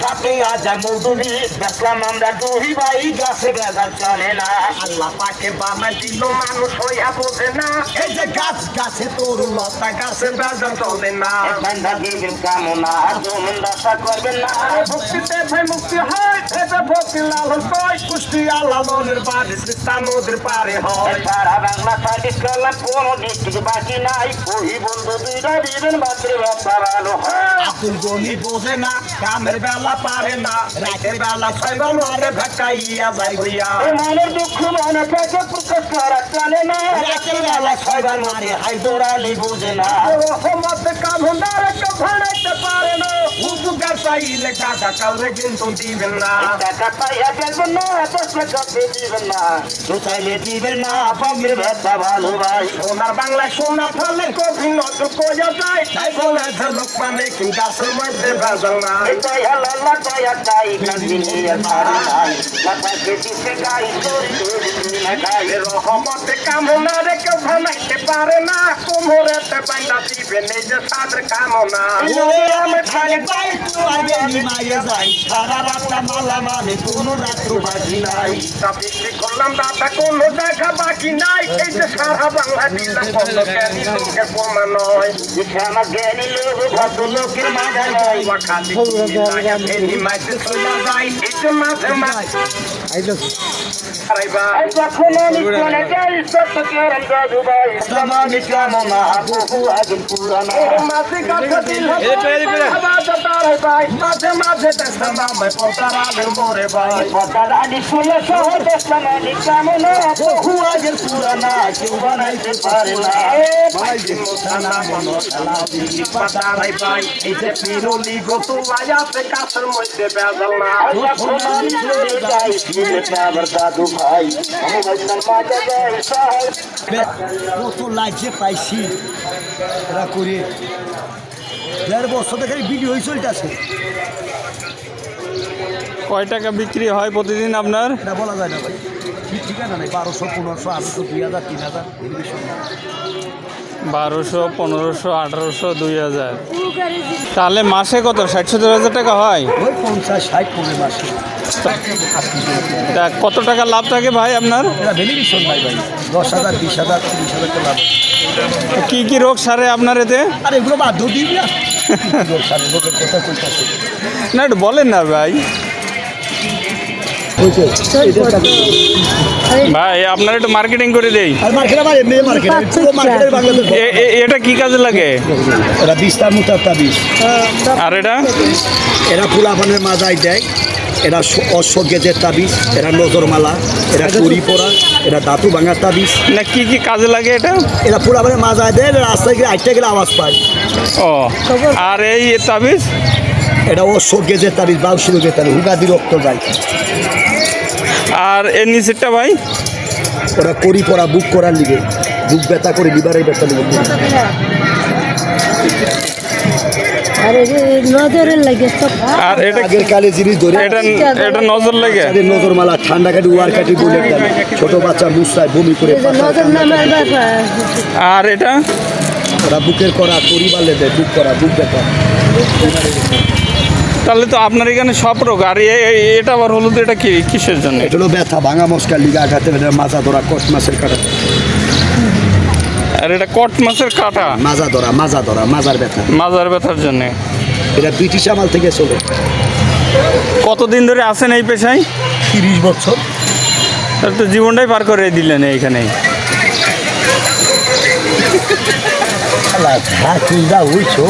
সাথে আজা মৌদুরি দেখলাম আমরা দুই ভাই গাছে গাছা চলে না। আল্লাহ পাকে বানা দিল মানুষ হইয়া বোঝে না। এই যে গাছ গাছে তোর লতা গাছে চলে না। ঠান্ডা দিবেন কামনা জমিন করবেন না। ভক্তিতে ভাই মুক্তি হয়। ভক্তি লালন পায় কুষ্টি আল্লাহ মনের বাড়ি সীতা নদীর পারে হয়। সারা বাংলা সার্ভিস করলাম কোন ডিস্ট্রিক্ট বাকি নাই। ওই বন্ধু দুইটা দিবেন মাত্র ব্যবসা ভালো আতুল গনি বোঝে না কামের বেলা পারে না। রাতের বেলা ছয়বার মারে ভেটাইয়া যাই হইয়া। মনের দুঃখ মনে থেকে প্রকাশ করা চলে না। রাতের বেলা ছয়বার মারে হাই দৌড়ালি বোঝে না। রহমত কামনার ভাড়াইতে পারে না। উপকার চাইলে টাকা কাউরে কিন্তু দিবেন না। টাকা পাইয়া গেলবেন না প্রশ্ন করতে দিবেন না। তো চাইলে দিবেন না পকের ব্যবসা ভালো ভাই সোনার বাংলা সোনা ফলে কবি নত কোয়া যায়। তাই বলে যে লোক মানে মধ্যে নিয়ে নাই। দিতে গাই রহমতে কামনা রেখে ভানাইতে পারে না। কোমরেতে দিবেন এই সাদের কামনা। আমি খালি যাই আগে নিমাইয়ে যাই সারা রাতটা মালা মানে কোনো রাত্র বাজি নাই তা বিক্রি করলাম দাদা কোনো দেখা বাকি নাই এই যে সারা বাংলা দিলাম কত জ্ঞানী লোকের প্রমাণ নয় আমার জ্ঞানী লোক ভদ্র লোকের মাঝে নাই খালি মাঝে চলে যাই এই যে মাঝে মাঝে মাঝে মাঝে তারে ভাই। ভাই পতারানি শুনে শহর দেখলাম আমি কামনা বহু আগের পুরানা কেউ বানাইতে পারে না। ভাই। যে মোছানা মনো খেলা দিলি পতারাই ভাই। এই যে পিরলি গত আয়াতে কাছের মধ্যে বেজাল না। যখন আমি চলে যাই ফিরে আবার দাদু ভাই আমি ভাইসার মাঝে যাই শহর কত লাইছে পাইছি। এরা করে। দেড় বছর থেকে ভিডিও চলতেছে। কয় টাকা বিক্রি হয় প্রতিদিন আপনার? এটা বলা যায় না ভাই। ঠিকানা নেই বারোশো পনেরোশো আটশো দুই হাজার তিন হাজার এর বেশি না। বারোশো পনেরোশো আঠারোশো দুই হাজার। তাহলে মাসে কত? ষাট সত্তর হাজার টাকা হয়? ওই পঞ্চাশ ষাট পনেরো মাসে। তা কত টাকা লাভ থাকে ভাই আপনার? এটা বেনিফিশন ভাই ভাই। দশ হাজার বিশ হাজার তিরিশ হাজার টাকা লাভ। কি কি রোগ সারে আপনার এতে? আর এগুলো বাধ্য দিই না। সারে? লোকের কথা না একটু বলেন না ভাই। ভাই আপনার একটু মার্কেটিং করে দেই। আমার পুরো এটা কি কাজে লাগে? এরা বিস্তার মুতার বিষ আর এটা? এরা ফুলাফানের মাজায় দেয়। এরা অশ্ব গেজের তাবিজ এরা নজরমালা এরা করি পড়া এরা দাঁতু ভাঙার তাবিজ না কি কি কাজে লাগে এটা? এরা ফুলাফানের মাজায় দেয় রাস্তায় গেলে আটটা গেলে আওয়াজ পায়। ও আর এই তাবিজ এটা অশ্ব গেজের তাবিজ বাউসি রোগের তাবিজ হুগাদি রক্ত যায়। আর এর নিচেরটা ভাই? ওরা করি পড়া বুক করার লিগে। বুক ব্যথা করে লিভারের ব্যথা লিগে। আরে নজরের লাগে সব। আর এটা আগের কালে জিনিস ধরে এটা এটা নজর লাগে? তাদের নজরমালা ঠান্ডা কাটি ওয়ার কাটি ছোট বাচ্চা মুসায় বমি করে আর এটা? ওরা বুকের করা করি বালে দেয় বুক করা বুক ব্যথা। তাহলে তো আপনার এখানে সব রোগ। আর এটা আবার হলুদ এটা কি কিসের জন্য? এটা হলো ব্যথা ভাঙা মস্কার লিগে আঘাতে মাজা ধরা কট মাছের কাটা। আর এটা কট মাছের কাটা? মাজা ধরা মাজা ধরা মাজার ব্যথা। মাজার ব্যথার জন্য। এটা ব্রিটিশ আমল থেকে চলে। কতদিন ধরে আছেন এই পেশায়? তিরিশ বছর। তাহলে তো জীবনটাই পার করে দিলেন এইখানে। হ্যাঁ তুই যা হইছো।